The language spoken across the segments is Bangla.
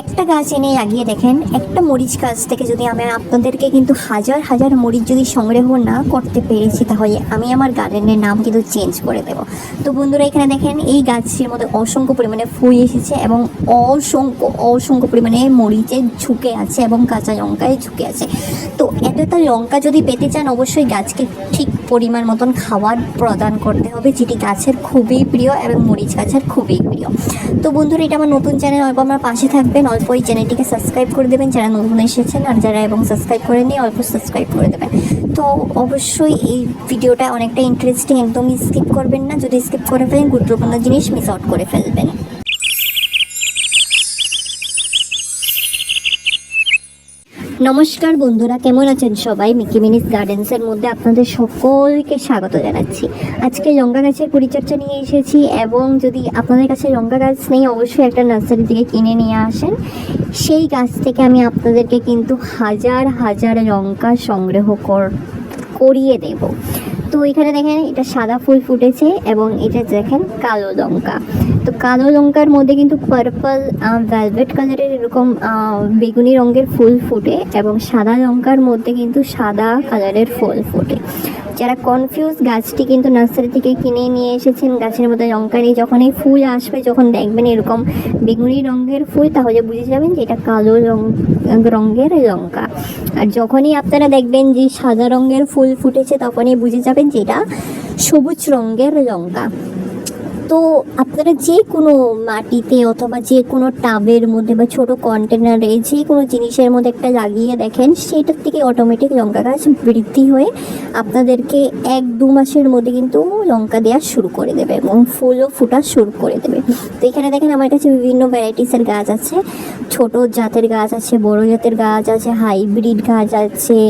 একটা গাছ এনে লাগিয়ে দেখেন, একটা মরিচ গাছ থেকে যদি আমি আপনাদেরকে কিন্তু হাজার হাজার মরিচ যদি সংগ্রহ না করতে পেরেছি, তাহলে আমি আমার গার্ডেনের নাম কিন্তু চেঞ্জ করে দেব। তো বন্ধুরা, এখানে দেখেন এই গাছটির মধ্যে অসংখ্য পরিমাণে ফুল এসেছে এবং অসংখ্য অসংখ্য পরিমাণে মরিচের ঝুঁকে আছে এবং কাঁচা লঙ্কায় ঝুঁকে আছে। তো এতটা লঙ্কা যদি পেতে চান, অবশ্যই গাছকে ঠিক পরিমাণ মতন খাবার প্রদান করতে হবে, যেটি গাছের খুবই প্রিয় এবং মরিচ গাছের খুবই প্রিয়। তো বন্ধুরা, এটা আমার নতুন চ্যানেল অল্প আমার পাশে থাকবেন। অল্প এই চ্যানেলটিকে সাবস্ক্রাইব করে দেবেন যারা নতুন এসেছেন আর যারা এবং সাবস্ক্রাইব করেনি অল্প সাবস্ক্রাইব করে দেবেন। তো অবশ্যই এই ভিডিওটা অনেকটা ইন্টারেস্টিং একদমই স্কিপ করবেন না। যদি স্কিপ করে ফেলেন, গুরুত্বপূর্ণ জিনিস মিস আউট করে ফেলবেন। নমস্কার বন্ধুরা, কেমন আছেন সবাই? মিকি মিনিস গার্ডেন্সের মধ্যে আপনাদের সকলকে স্বাগত জানাচ্ছি। আজকে লঙ্কা গাছের পরিচর্যা নিয়ে এসেছি এবং যদি আপনাদের কাছে লঙ্কা গাছ নেই, অবশ্যই একটা নার্সারি থেকে কিনে নিয়ে আসেন। সেই গাছ থেকে আমি আপনাদেরকে কিন্তু হাজার হাজার লঙ্কা সংগ্রহ কর, করিয়ে দেব। তো এখানে দেখেন, এটা সাদা ফুল ফুটেছে এবং এটা দেখেন কালো লঙ্কা। তো কালো লঙ্কার মধ্যে কিন্তু পার্পল ভেলভেট কালারের এরকম বেগুনি রঙের ফুল ফুটে এবং সাদা লঙ্কার মধ্যে কিন্তু সাদা কালারের ফুল ফোটে। যারা কনফিউজ গাছটি কিন্তু নার্সারি থেকে কিনে নিয়ে এসেছেন, গাছের মধ্যে লঙ্কা নিয়ে যখন এই ফুল আসবে, যখন দেখবেন এরকম বেগুনি রঙের ফুল, তাহলে বুঝে যাবেন যে এটা কালো রঙের লঙ্কা। আর যখনই আপনারা দেখবেন যে সাদা রঙের ফুল ফুটেছে, তখনই বুঝে যাবেন যে এটা সবুজ রঙের লঙ্কা। তো আপনারা যে কোনো মাটিতে অথবা যে কোনো টাবের মধ্যে বা ছোট কন্টেনারে যে কোনো জিনিসের মধ্যে একটা লাগিয়ে দেখেন, সেটার থেকে অটোমেটিক লঙ্কা গাছ বৃদ্ধি হয়ে আপনাদেরকে এক দু মাসের মধ্যে কিন্তু লঙ্কা দেওয়া শুরু করে দেবে এবং ফুলও ফোটা শুরু করে দেবে। তো এখানে দেখেন আমার কাছে বিভিন্ন ভ্যারাইটিসের গাছ আছে। ছোট জাতের গাছ আছে, বড় জাতের গাছ আছে হাইব্রিড গাছ আছে,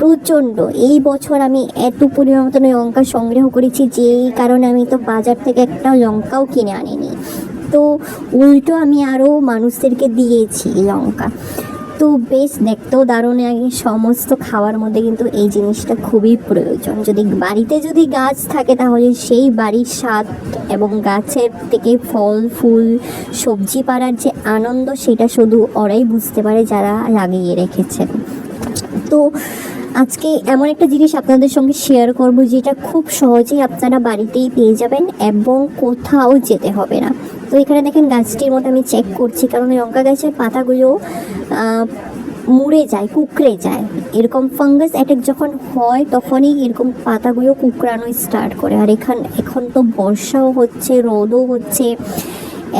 প্রচণ্ড। এই বছর আমি এত পরিমাণ মতন লঙ্কা সংগ্রহ করেছি, যেই কারণে আমি তো বাজার থেকে একটা লঙ্কাও কিনে আনিনি। তো উল্টো আমি আরও মানুষদেরকে দিয়েছি লঙ্কা। তো বেশ দেখতেও দারুণ লাগে, সমস্ত খাওয়ার মধ্যে কিন্তু এই জিনিসটা খুবই প্রয়োজন। যদি বাড়িতে যদি গাছ থাকে তাহলে সেই বাড়ির স্বাদ এবং গাছের থেকে ফল, ফুল, সবজি পাড়ার যে আনন্দ, সেটা শুধু ওরাই বুঝতে পারে যারা লাগিয়ে রেখেছেন। তো আজকে এমন একটা জিনিস আপনাদের সঙ্গে শেয়ার করব, যেটা খুব সহজেই আপনারা বাড়িতেই পেয়ে যাবেন এবং কোথাও যেতে হবে না। তো এখানে দেখেন গাছটির মধ্যে আমি চেক করছি, কারণ লঙ্কা গাছের পাতাগুলো মুড়ে যায়, কুকড়ে যায়। এরকম ফাঙ্গাস অ্যাটাক যখন হয়, তখনই এরকম পাতাগুলো কুকড়ানো স্টার্ট করে। আর এখান, এখন তো বর্ষাও হচ্ছে, রোদও হচ্ছে।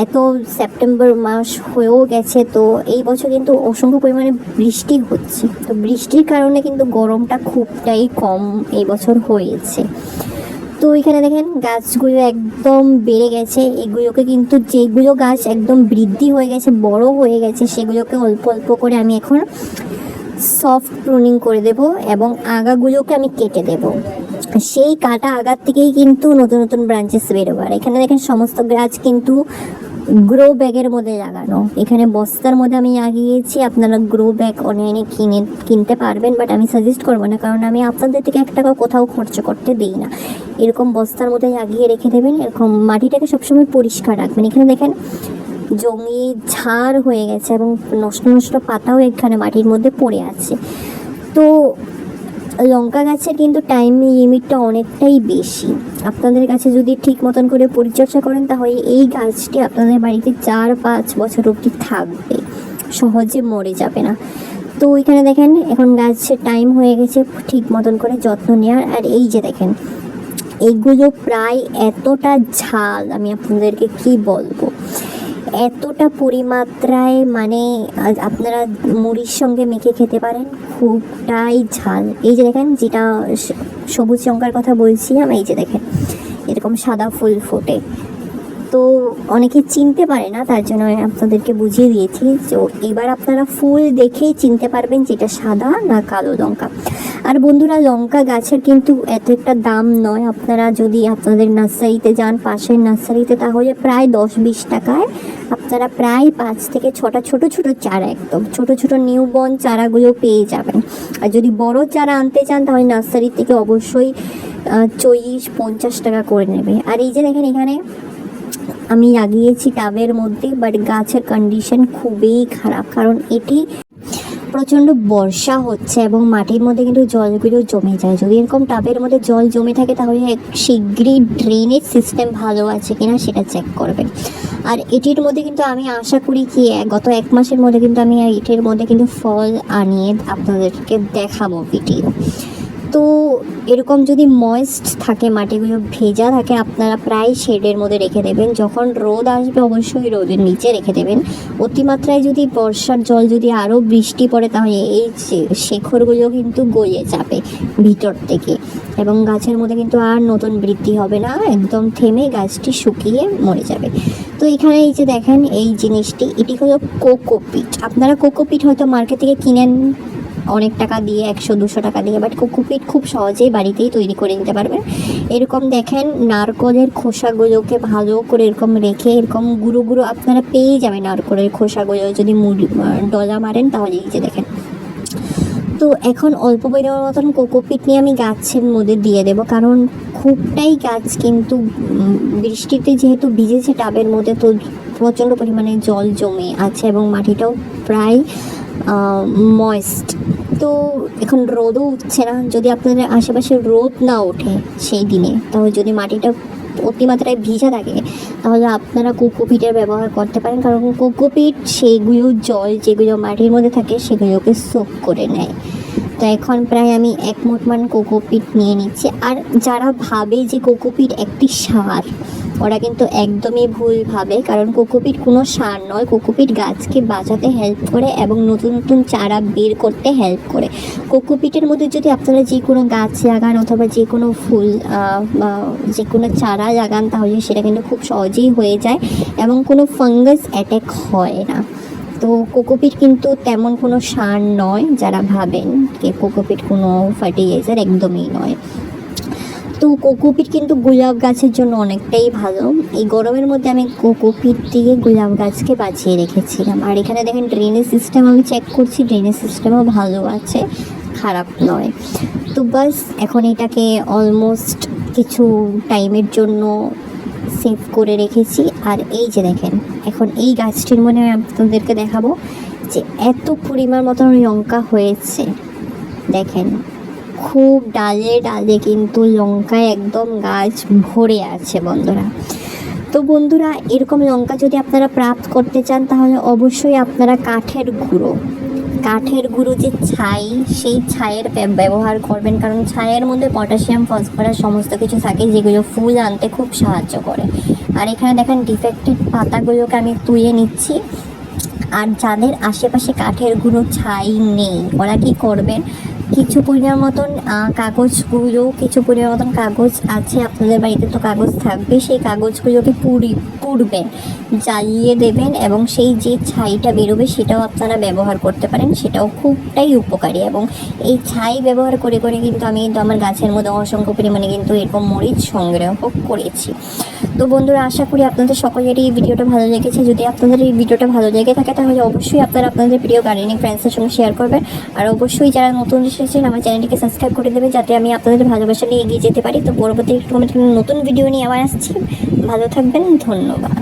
এত সেপ্টেম্বর মাস হয়েও গেছে, তো এই বছর কিন্তু অসংখ্য পরিমাণে বৃষ্টি হচ্ছে। তো বৃষ্টির কারণে কিন্তু গরমটা খুবটাই কম এই বছর হয়েছে। তো এখানে দেখেন, গাছগুলো একদম বেড়ে গেছে। এগুলোকে কিন্তু যেগুলো গাছ একদম বৃদ্ধি হয়ে গেছে, বড় হয়ে গেছে, সেগুলোকে অল্প অল্প করে আমি এখন সফট প্রুনিং করে দেব এবং আগাগুলোকে আমি কেটে দেব। সেই কাটা আগার থেকেই কিন্তু নতুন নতুন ব্রাঞ্চেস বেরোবার। এখানে দেখেন, সমস্ত গাছ কিন্তু গ্রো ব্যাগের মধ্যে লাগানো। এখানে বস্তার মধ্যে আমি লাগিয়েছি, আপনারা গ্রো ব্যাগ অনলাইনে কিনে, কিনতে পারবেন বাট আমি সাজেস্ট করব না, কারণ আমি আপনাদের থেকে এক টাকা কোথাও খরচ করতে দিই না। এরকম বস্তার মধ্যে লাগিয়ে রেখে দেবেন, এরকম মাটিটাকে সবসময় পরিষ্কার রাখবেন। এখানে দেখেন, জমি ঝাড় হয়ে গেছে এবং নষ্ট নষ্ট পাতাও এখানে মাটির মধ্যে পড়ে আছে। তো লঙ্কা গাছের কিন্তু টাইম লিমিটটা অনেকটাই বেশি। আপনাদের কাছে যদি ঠিক মতন করে পরিচর্যা করেন, তাহলে এই গাছটি আপনাদের বাড়িতে চার পাঁচ বছর অবধি থাকবে। সহজে মরে যাবে না। তো ওইখানে দেখেন, এখন গাছের টাইম হয়ে গেছে ঠিক মতন করে যত্ন নেওয়ার। আর এই যে দেখেন, এগুলো প্রায় এতটা ঝাল, আমি আপনাদেরকে কি বলব? এতটা পরিমাত্রায় মানে আপনারা মুড়ির সঙ্গে মেখে খেতে পারেন। খুবটাই ঝাল। এই যে দেখেন, যেটা সবুজ লঙ্কার কথা বলছিলাম, এই যে দেখেন, এরকম সাদা ফুল ফোটে। তো অনেকে চিনতে পারে না, তার জন্য আপনাদেরকে বুঝিয়ে দিয়েছি তো এবার আপনারা ফুল দেখেই চিনতে পারবেন যেটা সাদা না কালো লঙ্কা। আর বন্ধুরা, লঙ্কা গাছের কিন্তু এত একটা দাম নয়। আপনারা যদি আপনাদের নার্সারিতে যান, পাশের নার্সারিতে, তাহলে প্রায় দশ বিশ টাকায় আপনারা প্রায় পাঁচ থেকে ছটা ছোট ছোট চারা একদম, ছোট ছোট নিউবর্ন চারাগুলো পেয়ে যাবেন। আর যদি বড় চারা আনতে চান, তাহলে নার্সারি থেকে অবশ্যই চল্লিশ পঞ্চাশ টাকা করে নেবে। আর এই যে দেখেন এখানে আমি লাগিয়েছি টাবের মধ্যে বাট গাছের কন্ডিশন খুবই খারাপ। কারণ এটি প্রচণ্ড বর্ষা হচ্ছে এবং মাটির মধ্যে কিন্তু জলগুলো জমে যায়। যদি এরকম টাবের মধ্যে জল জমে থাকে, তাহলে শীঘ্রই ড্রেনেজ সিস্টেম ভালো আছে কিনা সেটা চেক করবেন। আর এটির মধ্যে কিন্তু আমি আশা করি কি, গত এক মাসের মধ্যে কিন্তু আমি এটির মধ্যে কিন্তু ফল আনিয়ে আপনাদেরকে দেখাবো ভিডিও তো এরকম যদি ময়েস্ট থাকে, মাটিগুলো ভেজা থাকে, আপনারা প্রায় শেডের মধ্যে রেখে দেবেন। যখন রোদ আসবে, অবশ্যই রোদের নিচে রেখে দেবেন। অতিমাত্রায় যদি বর্ষার জল যদি আরও বৃষ্টি পড়ে, তাহলে এই শেখরগুলো কিন্তু গলে যাবে ভিতর থেকে। এবং গাছের মধ্যে কিন্তু আর নতুন বৃদ্ধি হবে না। একদম থেমে গাছটি শুকিয়ে মরে যাবে। তো এখানে এই যে দেখেন, এই জিনিসটি, এটি হলো কোকোপিট। আপনারা কোকোপিট হয়তো মার্কেট থেকে কিনেন অনেক টাকা দিয়ে, একশো, দুশো টাকা দিয়ে বাট কোকোপিট খুব সহজেই বাড়িতেই তৈরি করে নিতে পারবেন এরকম দেখেন, নারকলের খোসাগুলোকে ভালো করে এরকম রেখে, এরকম গুঁড়ো গুঁড়ো আপনারা পেয়ে যাবেন নারকলের খোসাগুলো। যদি মুড়ি ডলা মারেন তাহলে এই যে দেখেন। তো এখন অল্প পরিমাণ মতন কোকোপিট নিয়ে আমি গাছের মধ্যে দিয়ে দেবো, কারণ খুবটাই গাছ কিন্তু বৃষ্টিতে যেহেতু ভিজেছে টাবের মধ্যে তো প্রচণ্ড পরিমাণে জল জমে আছে এবং মাটিটাও প্রায় ময়েস্ট তো এখন রোদও উঠছে না। যদি আপনাদের আশেপাশে রোদ না ওঠে সেই দিনে, তাহলে যদি মাটিটা অতিমাত্রায় ভিজা থাকে, তাহলে আপনারা কোকোপিটের ব্যবহার করতে পারেন। কারণ কোকোপিট সেগুলো জল যেগুলো মাটির মধ্যে থাকে, সেগুলোকে সোক করে নেয়। তো এখন প্রায় আমি এক মোটমান কোকোপিট নিয়ে নিচ্ছি। আর যারা ভাবে যে কোকোপিট একটি সার ওরা কিন্তু একদমই ভুল ভাবে, কারণ কোকোপিট কোনো সার নয়। কোকোপিট গাছকে বাঁচাতে হেল্প করে এবং নতুন নতুন চারা বের করতে হেল্প করে। কোকোপিটের মধ্যে যদি আপনারা যে কোনো গাছ লাগান অথবা যে কোনো ফুল যে কোনো চারা লাগান, তাহলে সেটা কিন্তু খুব সহজেই হয়ে যায় এবং কোনো ফাঙ্গাস অ্যাটাক হয় না। তো কোকোপিট কিন্তু তেমন কোনো সার নয় যারা ভাবেন যে কোকোপিট কোনো ফার্টিলাইজার একদমই নয়। তো কোকোপিট কিন্তু গোলাপ গাছের জন্য অনেকটাই ভালো। এই গরমের মধ্যে আমি কোকোপিট দিয়ে গোলাপ গাছকে বাঁচিয়ে রেখেছিলাম। আর এখানে দেখেন ড্রেনেজ সিস্টেম আমি চেক করছি ড্রেনেজ সিস্টেমও ভালো আছে, খারাপ নয়। তো বাস, এখন এটাকে অলমোস্ট কিছু টাইমের জন্য সেভ করে রেখেছি। আর এই যে দেখেন, এখন এই গাছটির মনে হয় আপনাদেরকে দেখাবো যে এত পরিমাণ মতন লঙ্কা হয়েছে। দেখেন খুব ডালে ডালে কিন্তু লঙ্কায় একদম গাছ ভরে আছে বন্ধুরা। তো বন্ধুরা, এরকম লঙ্কা যদি আপনারা প্রাপ্ত করতে চান, তাহলে অবশ্যই আপনারা কাঠের গুঁড়ো কাঠের গুঁড়ো যে ছাই, সেই ছাইয়ের ব্যবহার করবেন। কারণ ছাইয়ের মধ্যে পটাশিয়াম, ফসফরাস সমস্ত কিছু থাকে, যেগুলো ফুল আনতে খুব সাহায্য করে। আর এখানে দেখেন ডিফেক্টেড পাতাগুলোকে আমি তুলে নিচ্ছি। আর যাদের আশেপাশে কাঠের গুঁড়ো ছাই নেই, ওরা কি করবেন? কিছু পরিমাণ মতন কাগজগুলো, কিছু পরিমাণ মতন কাগজ আছে আপনাদের বাড়িতে, তো কাগজ থাকবে। সেই কাগজগুলোকে পুড়ি, পুড়বেন, জ্বালিয়ে দেবেন এবং সেই যে ছাইটা বেরোবে সেটাও আপনারা ব্যবহার করতে পারেন। সেটাও খুবটাই উপকারী এবং এই ছাই ব্যবহার করে করে কিন্তু আমি কিন্তু আমার গাছের মধ্যে অসংখ্য পরিমাণে কিন্তু এরকম মরিচ সংগ্রহ করেছি। তো বন্ধুরা, আশা করি আপনাদের সকলেরই এই ভিডিওটা ভালো লেগেছে। যদি আপনাদের এই ভিডিওটা ভালো লেগে থাকে, তাহলে অবশ্যই আপনারা আপনাদের প্রিয় গার্ডেনিং ফ্রেন্ডসের সঙ্গে শেয়ার করবেন। আর অবশ্যই যারা নতুন এসেছেন, আমার চ্যানেলটিকে সাবস্ক্রাইব করে দেবে, যাতে আমি আপনাদের ভালোবাসা নিয়ে এগিয়ে যেতে পারি। তো পরবর্তী একটু নতুন ভিডিও নিয়ে আবার আসছি। ভালো থাকবেন, ধন্যবাদ।